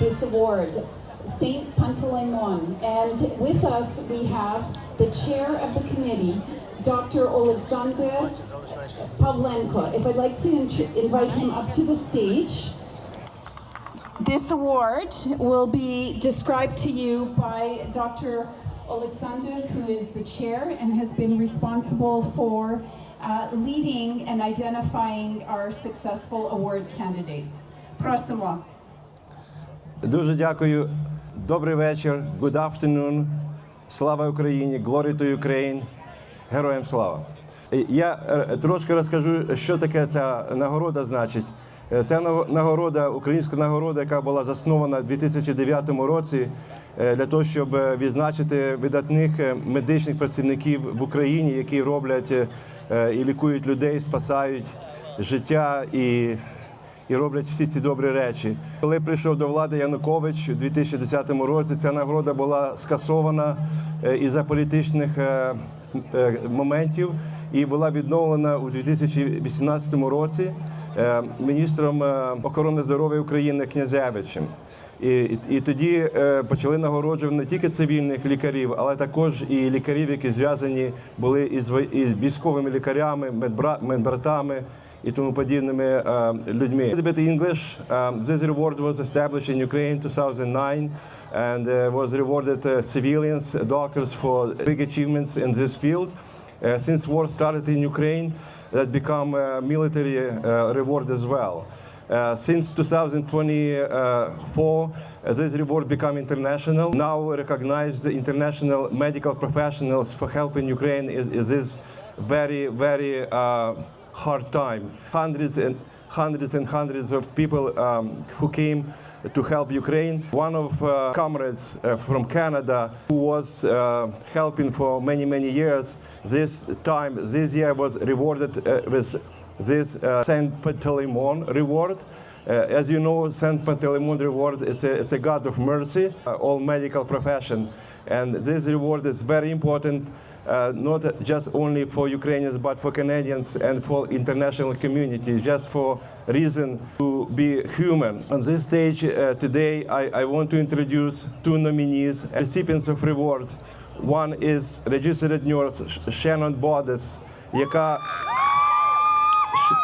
award, Saint Panteleimon. And with us, we have the chair of the committee, Dr. Alexander Pavlenko. If I'd like to invite him up to the stage. This award will be described to you by Dr. Alexander, who is the chair and has been responsible for uh, leading and identifying our successful award candidates. Prosimo. Дуже дякую. Добрий вечір. Good afternoon. Слава Україні! Glory to Ukraine! Героям слава! Е, Я е, трошки розкажу, що таке ця нагорода значить. Е, Ця нагорода, українська нагорода, яка була заснована у 2009 році для того, щоб відзначити видатних медичних працівників в Україні, які роблять і лікують людей, спасають життя і і роблять всі ці добрі речі. Коли прийшов до влади Янукович у 2010 році, ця нагорода була скасована е, із-за політичних е, е, моментів і була відновлена у 2018 році міністром охорони здоров'я України Князевичем. І, і, тоді почали нагороджувати не тільки цивільних лікарів, але також і лікарів, які зв'язані були із, із військовими лікарями, медбра, медбратами і тому подібними е, людьми. A little bit English. Um, this reward was established in Ukraine in 2009 and uh, was rewarded uh, civilians, doctors for big achievements in this field. Uh, since war started in Ukraine, that become a military uh, reward as well. Uh, since 2024, uh, this reward become international. Now recognized international medical professionals for helping Ukraine is, is this very, very uh, hard time. Hundreds and hundreds and hundreds of people um, who came to help Ukraine. One of uh, comrades uh, from Canada who was uh, helping for many, many years, this time, this year was rewarded uh, with this uh, Saint Panteleimon reward. Uh, as you know, Saint Panteleimon reward is a, it's a god of mercy, uh, all medical profession. And this reward is very important, not just only for Ukrainians, but for Canadians and for international community, just for reason to be human. On this stage uh, today, I, I want to introduce two nominees, recipients of reward. One is registered nurse Sh- Shannon Boddes, яка Ш-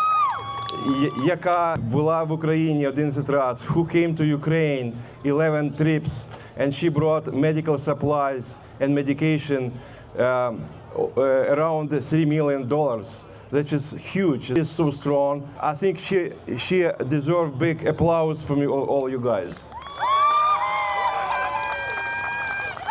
яка була в Україні 11 разів, who came to Ukraine 11 trips, and she brought medical supplies and medication um, uh, around 3 million dollars. Which is huge. She's so strong. I think she she deserves big applause from you, all, all you guys.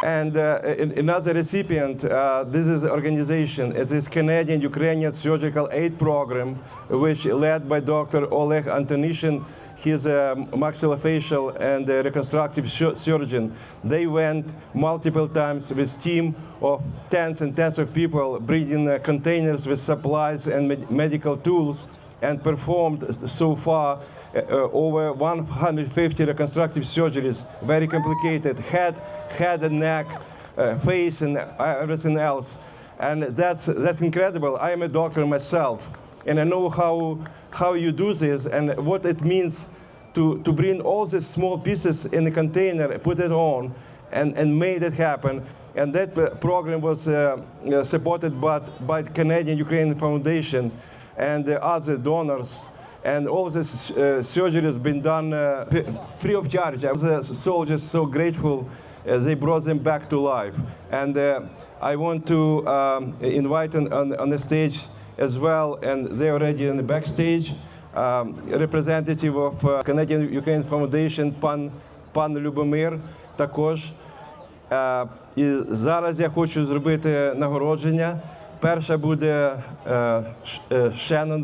And uh, an- another recipient, uh, this is an organization, it is Canadian Ukrainian Surgical Aid Program, which led by Dr. Oleg Antonishin. He's a maxillofacial and a reconstructive surgeon. They went multiple times with team of tens and tens of people, bringing uh, containers with supplies and med- medical tools, and performed so far uh, uh, over 150 reconstructive surgeries, very complicated, head, head and neck, uh, face and everything else. And that's, that's incredible. I am a doctor myself, and I know how, how you do this and what it means to, to bring all these small pieces in a container, put it on, and, and made it happen. And that uh, program was uh, uh, supported by, by the Canadian Ukrainian Foundation and other donors and all this uh, surgery has been done uh, free of charge. I was uh, soldiers so grateful uh, they brought them back to life. And uh, I want to um, invite on, on, on the stage as well, and they're already in the backstage, um, representative of uh, Canadian Ukraine Foundation, пан, пан Любомир також. Е, І зараз я хочу зробити нагородження. Перша буде е, Ш- е, Shannon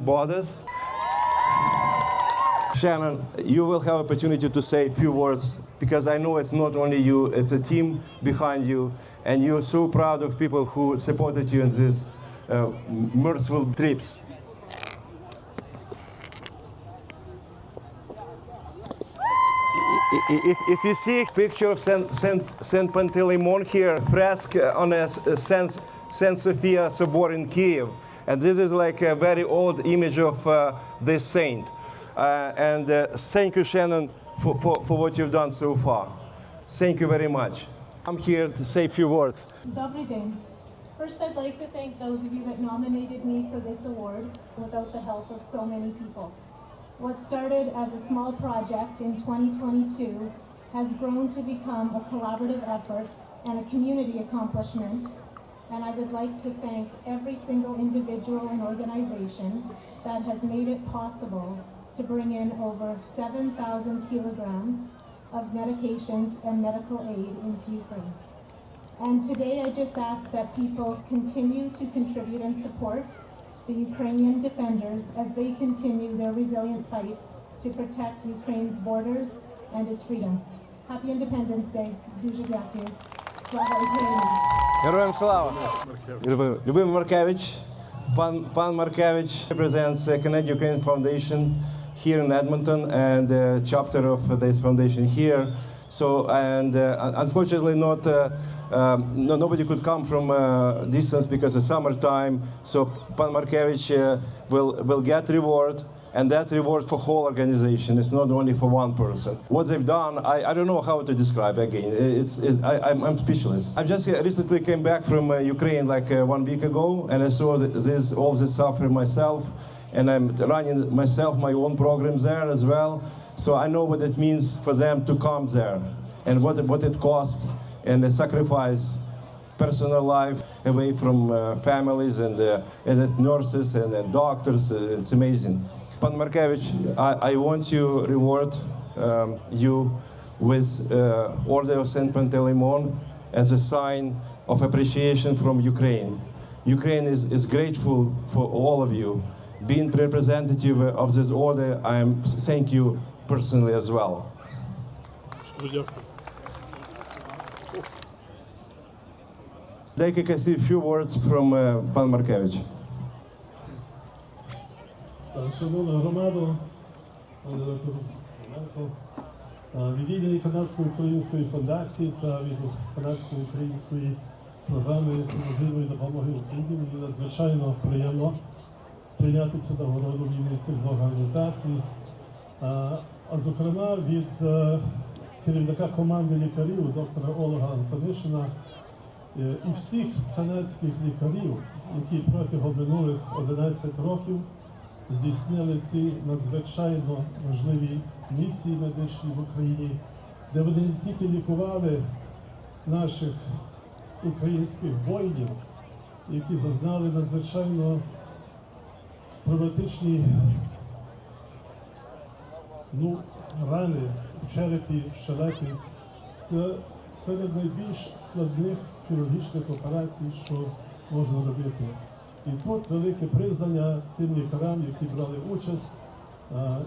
you will have opportunity to say a few words because I know it's not only you, it's a team behind you, and you're so proud of people who supported you in these uh, merciful trips. I- i- If, if you see a picture of Saint, Saint, Saint Panteleimon here, fresque on a S- Saint, Saint Sophia Sobor in Kiev, and this is like a very old image of uh, this saint. Uh, and uh, thank you, Shannon, for, for, for what you've done so far. Thank you very much. I'm here to say a few words. Добрий день. First, I'd like to thank those of you that nominated me for this award without the help of so many people. What started as a small project in 2022 has grown to become a collaborative effort and a community accomplishment. And I would like to thank every single individual and organization that has made it possible to bring in over 7,000 kilograms of medications and medical aid into Ukraine. And today I just ask that people continue to contribute and support the Ukrainian defenders as they continue their resilient fight to protect Ukraine's borders and its freedom. Happy Independence Day. Дуже дякую. Слава Україні! Героям слава! Любим, Любим Маркевич. Pan, Pan Markevich represents uh, Canadian Ukraine Foundation here in Edmonton and uh, chapter of this foundation here. so, and uh, unfortunately, not uh, um, no, nobody could come from uh, distance because it's summertime. So, Pan Markevich will will get reward. And that's reward for whole organization. It's not only for one person. What they've done, I, I don't know how to describe again. It's, it, I, I'm, I'm speechless. I just recently came back from uh, Ukraine like uh, one week ago, and I saw this all this suffering myself, and I'm running myself my own programs there as well. So I know what it means for them to come there, and what what it costs, and the sacrifice personal life away from uh, families and, uh, and as nurses and, and doctors. Uh, it's amazing. Pan Markevich, I, I want to reward um, you with uh, Order of Saint Panteleimon as a sign of appreciation from Ukraine. Ukraine is, is grateful for all of you. Being representative of this order, I am thank you personally as well. Декілька a few words from uh, Markevich. Так, Шановна громада, пане Романко, від імені Канадської української фундації та від Канадської української програми самовільної допомоги Україні мені надзвичайно приємно прийняти цю нагороду в імені цих двох організацій. А, зокрема від е, керівника команди лікарів доктора Олега Антонишина е, і всіх канадських лікарів, які протягом минулих 11 років здійснили ці надзвичайно важливі місії медичні в Україні, де вони не тільки лікували наших українських воїнів, які зазнали надзвичайно травматичні ну, рани в черепі, щелепі. Це серед найбільш складних хірургічних операцій, що можна робити. І тут велике признання тим лікарям, які брали участь.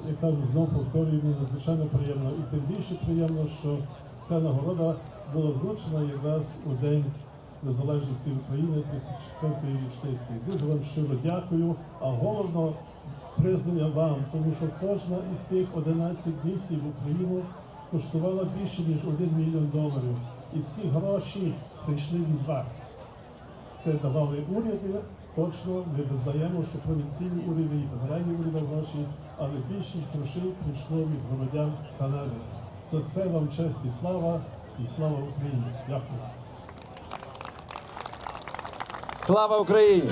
Я кажу, знову повторюю, мені надзвичайно приємно. І тим більше приємно, що ця нагорода була вручена якраз у День Незалежності України 34-ї річниці. Дуже вам щиро дякую. А головно признання вам, тому що кожна із цих 11 місій в Україну коштувала більше ніж 1 мільйон доларів. І ці гроші прийшли від вас. Це давали уряди. Точно ми визнаємо, що провінційні уряди і федеральні уряди гроші, але більшість грошей прийшло від громадян Канади. За це вам честь і слава, і слава Україні. Дякую. Слава Україні!